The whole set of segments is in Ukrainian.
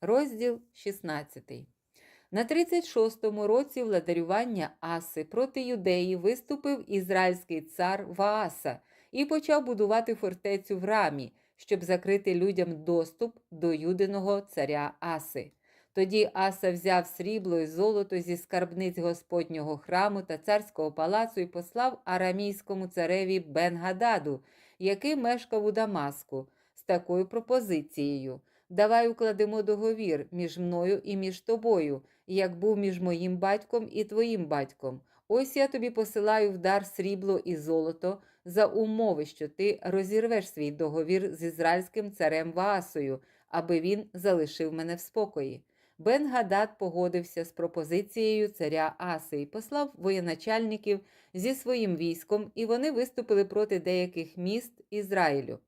Розділ 16. На 36-му році владарювання Аси проти юдеї виступив ізраїльський цар Вааса і почав будувати фортецю в рамі, щоб закрити людям доступ до юдиного царя Аси. Тоді Аса взяв срібло і золото зі скарбниць Господнього храму та царського палацу і послав арамійському цареві Бен-Гададу, який мешкав у Дамаску, з такою пропозицією: Давай укладемо договір між мною і між тобою, як був між моїм батьком і твоїм батьком. Ось я тобі посилаю в дар срібло і золото за умови, що ти розірвеш свій договір з ізраїльським царем Ваасою, аби він залишив мене в спокої. Бен Гадад погодився з пропозицією царя Аси і послав воєначальників зі своїм військом, і вони виступили проти деяких міст Ізраїлю.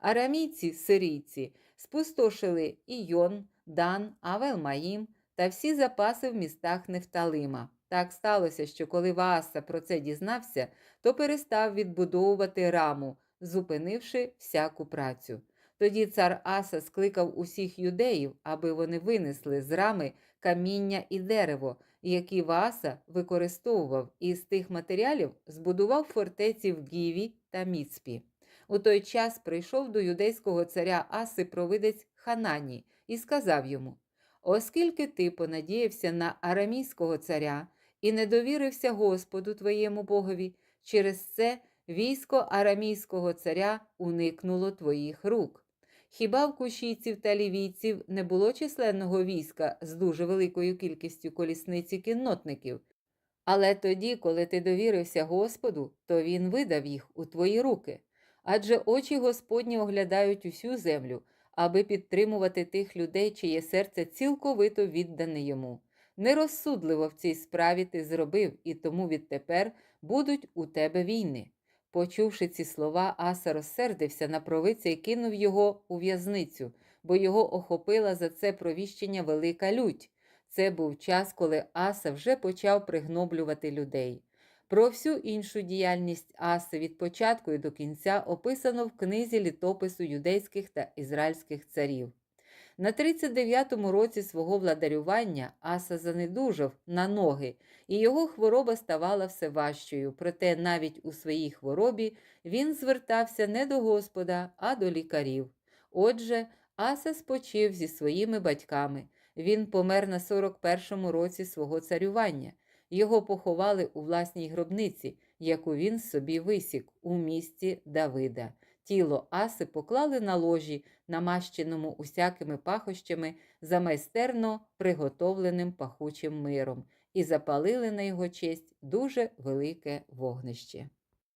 Арамійці, сирійці, спустошили Ійон, Дан, Авел-Маїм та всі запаси в містах Нефталима. Так сталося, що коли Вааса про це дізнався, то перестав відбудовувати раму, зупинивши всяку працю. Тоді цар Аса скликав усіх юдеїв, аби вони винесли з рами каміння і дерево, які Вааса використовував, і з тих матеріалів збудував фортеці в Гіві та Міцпі. У той час прийшов до юдейського царя Аси провидець Ханані і сказав йому: Оскільки ти понадіявся на арамійського царя і не довірився Господу твоєму Богові, через це військо арамійського царя уникнуло твоїх рук. Хіба в кушійців та лівійців не було численного війська з дуже великою кількістю колісниць і кіннотників? Але тоді, коли ти довірився Господу, то Він видав їх у твої руки. Адже очі Господні оглядають усю землю, аби підтримувати тих людей, чиє серце цілковито віддане йому. Нерозсудливо в цій справі ти зробив, і тому відтепер будуть у тебе війни. Почувши ці слова, Аса розсердився на провиця і кинув його у в'язницю, бо його охопила за це провіщення велика лють. Це був час, коли Аса вже почав пригноблювати людей. Про всю іншу діяльність Аси від початку і до кінця описано в книзі літопису юдейських та ізраїльських царів. На 39-му році свого владарювання Аса занедужав на ноги, і його хвороба ставала все важчою, проте навіть у своїй хворобі він звертався не до Господа, а до лікарів. Отже, Аса спочив зі своїми батьками. Він помер на 41-му році свого царювання. Його поховали у власній гробниці, яку він собі висік у місті Давида. Тіло Аси поклали на ложі, намащеному усякими пахощами за майстерно приготовленим пахучим миром, і запалили на його честь дуже велике вогнище.